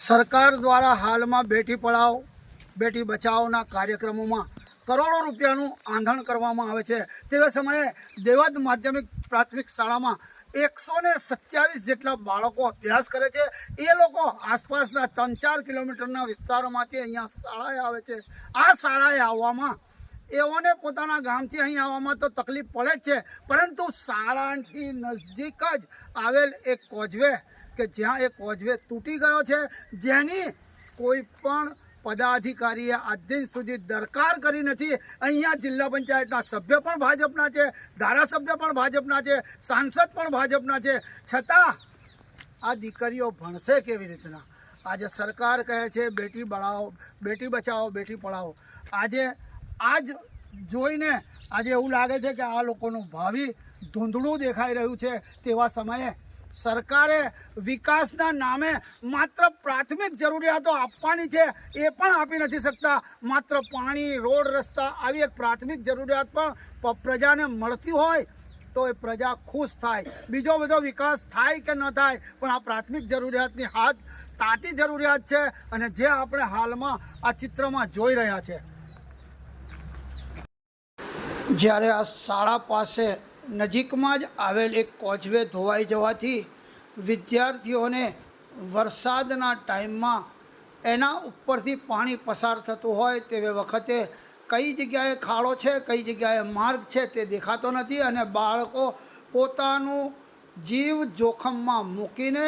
સરકાર દ્વારા હાલમાં બેટી પઢાઓ, બેટી બચાવોના કાર્યક્રમોમાં કરોડો રૂપિયાનું આંધણ કરવામાં આવે છે. તેવા સમયે દેવાદ માધ્યમિક પ્રાથમિક શાળામાં એકસો ને સત્યાવીસ જેટલા બાળકો અભ્યાસ કરે છે. એ લોકો આસપાસના ત્રણ ચાર કિલોમીટરના વિસ્તારોમાંથી અહીંયા શાળાએ આવે છે. આ શાળાએ આવવામાં એઓને પોતાના ગામથી અહીં આવવામાં તો તકલીફ પડે જ છે, પરંતુ શાળાથી નજદીક જ આવેલ એક કોઝવે, કે જ્યાં એ કોઝવે તૂટી ગયો છે, જેની કોઈ પણ પદાધિકારીએ આજ દિન સુધી દરકાર કરી નથી. અહીંયા જિલ્લા પંચાયતના સભ્ય પણ ભાજપના છે, ધારાસભ્ય પણ ભાજપના છે, સાંસદ પણ ભાજપના છે. છતાં આ દીકરીઓ ભણશે કેવી રીતના? આજે સરકાર કહે છે, બેટી બળાવો બેટી બચાવો બેટી પઢાઓ. આજે આજ જોઈને આજે એવું લાગે છે કે આ લોકોનું ભાવિ ધૂંધળું દેખાઈ રહ્યું છે તેવા સમયે સરકારે વિકાસના નામે માત્ર પ્રાથમિક જરૂરિયાતો આપવાની છે એ પણ આપી નથી શકતા. માત્ર પાણી, રોડ, રસ્તા આવી એક પ્રાથમિક જરૂરિયાત પણ પ્રજાને મળતી હોય તો એ પ્રજા ખુશ થાય. બીજો બધો વિકાસ થાય કે ન થાય પણ આ પ્રાથમિક જરૂરિયાતની હાથ તાતી જરૂરિયાત છે અને જે આપણે હાલમાં આ ચિત્રમાં જોઈ રહ્યા છે. જ્યારે આ શાળા પાસે નજીકમાં જ આવેલ એક કોચવે ધોવાઈ જવાથી વિદ્યાર્થીઓને વરસાદના ટાઈમમાં એના ઉપરથી પાણી પસાર થતું હોય તેવી વખતે કઈ જગ્યાએ ખાડો છે, કઈ જગ્યાએ માર્ગ છે તે દેખાતો નથી અને બાળકો પોતાનું જીવ જોખમમાં મૂકીને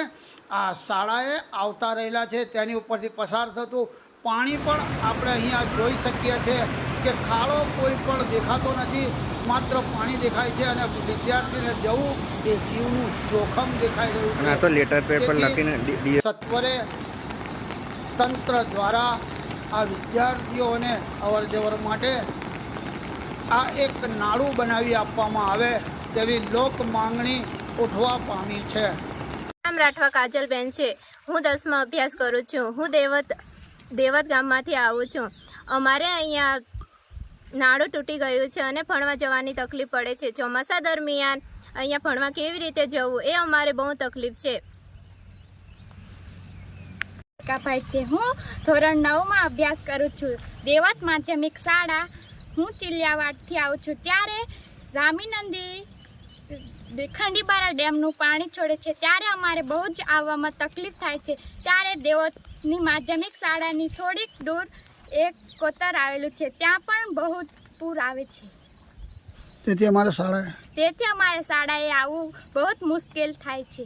આ શાળાએ આવતા રહેલા છે. તેની ઉપરથી પસાર થતું પાણી પણ આપણે અહીંયા જોઈ શકીએ છીએ. કે ખાડો કોઈ પણ દેખાતો નથી માત્ર પાણી દેખાય છે અને વિદ્યાર્થીને જવું એ જીવનું જોખમ દેખાઈ રહ્યું છે. તો લેટર પેડ પર લખીને સત્વરે તંત્ર દ્વારા આ વિદ્યાર્થીઓને અવર જવર માટે આ એક નાળું બનાવી આપવામાં આવે તેવી લોક માંગણી ઉઠવા પામી છે. નામ રાઠવા કાજલબેન છે. હું દસમાં અભ્યાસ કરું છું. હું દેવત દેવત ગામમાંથી આવું છું. અમારે અહીંયા નાળું તૂટી ગયું છે અને ભણવા જવાની તકલીફ પડે છે. ચોમાસા દરમિયાન અહીંયા ભણવા કેવી રીતે જવું એ અમારે બહુ તકલીફ છે. હું ધોરણ નવમાં અભ્યાસ કરું છું. દેવત માધ્યમિક શાળા, હું ચિલિયાવાડથી આવું છું. ત્યારે રામીનંદી ખંડીબારા ડેમનું પાણી છોડે છે. ત્યારે અમારે બહુ જ આવવામાં તકલીફ થાય છે. ત્યારે દેવતની માધ્યમિક શાળાની થોડીક દૂર એક કોતર આવેલું છે. ત્યાં પણ બહુ પૂર આવે છે. તેથી અમારે શાળાએ તેથી અમારે શાળાએ આવવું બહુ મુશ્કેલ થાય છે.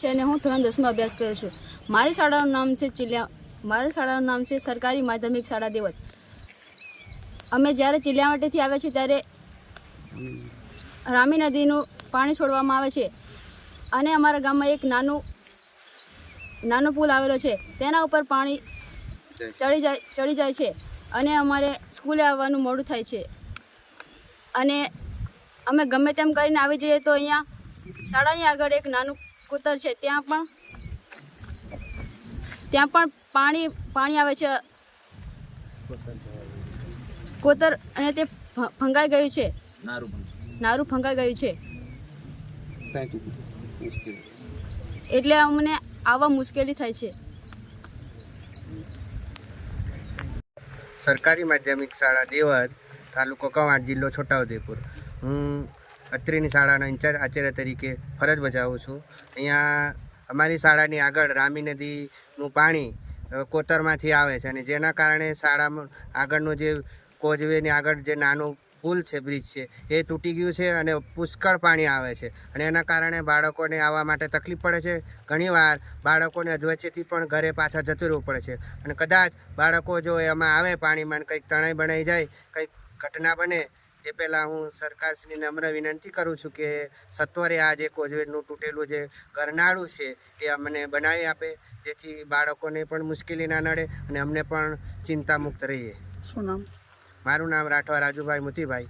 છે હું ધોરણ દસમાં અભ્યાસ કરું છું. મારી શાળાનું નામ છે ચિલ્યા મારી શાળાનું નામ છે સરકારી માધ્યમિક શાળા દેવત. અમે જ્યારે ચિલ્યાવાટીથી આવ્યા છીએ ત્યારે રામી નદીનું પાણી છોડવામાં આવે છે. અને અમારા ગામમાં એક નાનું નાનો પુલ આવેલો છે તેના ઉપર પાણી ચડી જાય ચડી જાય છે અને અમારે સ્કૂલે આવવાનું મોડું થાય છે. અને અમે ગમે તેમ કરીને આવી જઈએ તો અહીંયા શાળાની આગળ એક નાનું કૂતર છે ત્યાં પણ ત્યાં પણ પાણી પાણી આવે છે. કોતર અને તે ફંગાઈ ભંગાઈ ગયું છે. નારું ભંગાઈ ગયું. છે. એટલે અમને આવા મુશ્કેલી થાય છે. સરકારી માધ્યમિક શાળા દેવત તાલુકો કવાંટ, જિલ્લો છોટાઉદેપુર. હું અત્રેની શાળાના ઇન્ચાર્જ આચાર્ય તરીકે ફરજ બજાવું છું. અહીંયા અમારી શાળાની આગળ રામી નદીનું પાણી કોતરમાંથી આવે છે અને જેના કારણે શાળામાં આગળનું જે કોઝવેની આગળ જે નાનું પુલ છે બ્રિજ છે. એ તૂટી ગયું છે અને પુષ્કળ પાણી આવે છે. અને એના કારણે બાળકોને આવવા માટે તકલીફ પડે છે. ઘણીવાર બાળકોને અધવચ્ચેથી પણ ઘરે પાછા જતું રહેવું પડે છે. અને કદાચ બાળકો જો એમાં આવે, પાણીમાં કંઈક તણાઈ બનાઈ જાય, કંઈક ઘટના બને, એ પહેલાં હું સરકારશ્રીને નમ્ર વિનંતી કરું છું કે સત્વરે આ જે કોઝવેનું તૂટેલું જે ગરનાળું છે, એ અમને બનાવી આપે, જેથી બાળકોને પણ મુશ્કેલી ના નડે અને અમને પણ ચિંતામુક્ત રહીએ. શું નામ? મારું નામ રાઠવા રાજુભાઈ મુતીભાઈ